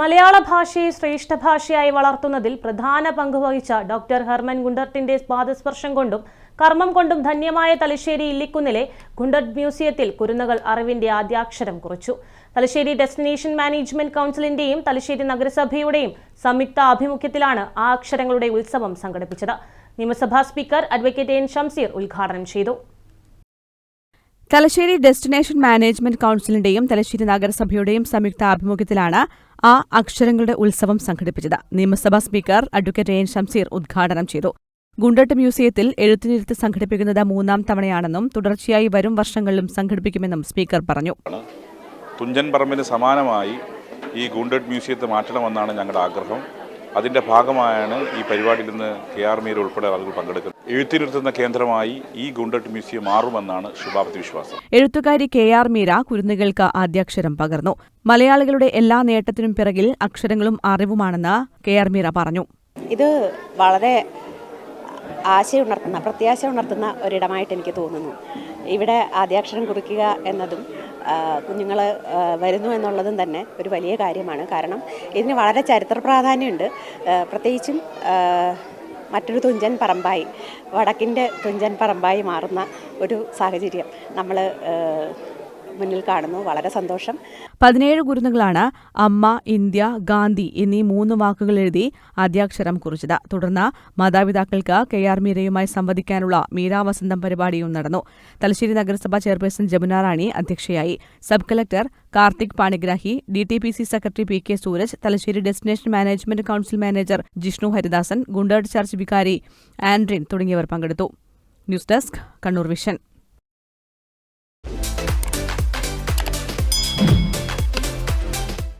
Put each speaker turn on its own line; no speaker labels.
മലയാള ഭാഷയെ ശ്രേഷ്ഠ ഭാഷയായി വളർത്തുന്നതിൽ പ്രധാന പങ്കുവഹിച്ച ഡോക്ടർ ഹെർമൻ ഗുണ്ടർട്ടിന്റെ പാദസ്പർശം കൊണ്ടും കർമ്മം കൊണ്ടും ധന്യമായ തലശ്ശേരി ഇല്ലിക്കുന്നിലെ ഗുണ്ടർട്ട് മ്യൂസിയത്തിൽ കുരുന്നുകൾ അറിവിന്റെ ആദ്യാക്ഷരം കുറിച്ചു. തലശ്ശേരി ഡെസ്റ്റിനേഷൻ മാനേജ്മെന്റ് കൗൺസിലിന്റെയും തലശ്ശേരി നഗരസഭയുടെയും സംയുക്ത ആഭിമുഖ്യത്തിലാണ് ആ അക്ഷരങ്ങളുടെ ഉത്സവം സംഘടിപ്പിച്ചത്. നിയമസഭാ സ്പീക്കർ അഡ്വക്കേറ്റ് എൻ. ഷംസീർ ഉദ്ഘാടനം ചെയ്തു.
തലശ്ശേരി ഡെസ്റ്റിനേഷൻ മാനേജ്മെന്റ് കൌൺസിലിന്റെയും തലശ്ശേരി നഗരസഭയുടെയും സംയുക്ത ആഭിമുഖ്യത്തിലാണ് ആ അക്ഷരങ്ങളുടെ ഉത്സവം സംഘടിപ്പിച്ചത്. നിയമസഭാ സ്പീക്കർ അഡ്വക്കേറ്റ് എൻ ഷംസീർ ഉദ്ഘാടനം ചെയ്തു. ഗുണ്ടട്ട് മ്യൂസിയത്തിൽ എഴുത്തിനിരുത്ത് സംഘടിപ്പിക്കുന്നത് മൂന്നാം തവണയാണെന്നും തുടർച്ചയായി വരും വർഷങ്ങളിലും സംഘടിപ്പിക്കുമെന്നും സ്പീക്കർ പറഞ്ഞു.
തുഞ്ചൻ പറമ്പിന് സമാനമായി ഈ ഗുണ്ടട്ട് മ്യൂസിയത്തെ മാറ്റണമെന്നാണ് ഞങ്ങളുടെ ആഗ്രഹം. അതിന്റെ ഭാഗമായാണ് ഈ പരിപാടിയിൽ നിന്ന് കെ ആർ മീര ഉൾപ്പെടെ ആളുകൾ പങ്കെടുക്കുന്നത്. എഴുത്തിനിരുത്തുന്ന കേന്ദ്രമായി ഈ ഗുണ്ടട്ട് മ്യൂസിയം മാറുമെന്നാണ് ശുഭാപ്തി വിശ്വാസം.
എഴുത്തുകാരി കെ ആർ മീര കുരുന്നുകൾക്ക് ആദ്യാക്ഷരം പകർന്നു. മലയാളികളുടെ എല്ലാ നേട്ടത്തിനും പിറകിൽ അക്ഷരങ്ങളും അറിവുമാണെന്ന് കെ ആർ മീര പറഞ്ഞു.
ഇത് വളരെ ആശയുണർത്തുന്ന പ്രത്യാശ ഉണർത്തുന്ന ഒരിടമായിട്ട് എനിക്ക് തോന്നുന്നു. ഇവിടെ ആദ്യാക്ഷരം കുറിക്കുക എന്നതും കുഞ്ഞുങ്ങൾ വരുന്നു എന്നുള്ളതും തന്നെ ഒരു വലിയ കാര്യമാണ്. കാരണം ഇതിന് വളരെ ചരിത്ര പ്രാധാന്യമുണ്ട്. പ്രത്യേകിച്ചും മറ്റൊരു തുഞ്ചൻ പറമ്പായി വടക്കിന്റെ തുഞ്ചൻ പറമ്പായി മാറുന്ന ഒരു സാഹചര്യം നമ്മൾ മുന്നിൽ കാണുന്നു. വളരെ സന്തോഷം.
പതിനേഴ് കുരുന്നുകളാണ് അമ്മ ഇന്ത്യ ഗാന്ധി എന്നീ മൂന്ന് വാക്കുകൾ എഴുതി ആദ്യാക്ഷരം കുറിച്ചത്. തുടർന്ന് മാതാപിതാക്കൾക്ക് കെ ആർ മീരയുമായി സംവദിക്കാനുള്ള മീരാവസന്തം പരിപാടിയും നടന്നു. തലശ്ശേരി നഗരസഭാ ചെയർപേഴ്സൺ ജമുന റാണി അധ്യക്ഷയായി. Sub collector Karthik Panigrahi D T P C secretary P K Sooraj Thalassery destination management council manager Jishnu Haridasan Gundert church വികാരി ആൻഡ്രിൻ തുടങ്ങിയവർ പങ്കെടുത്തു. News desk Kannur vision.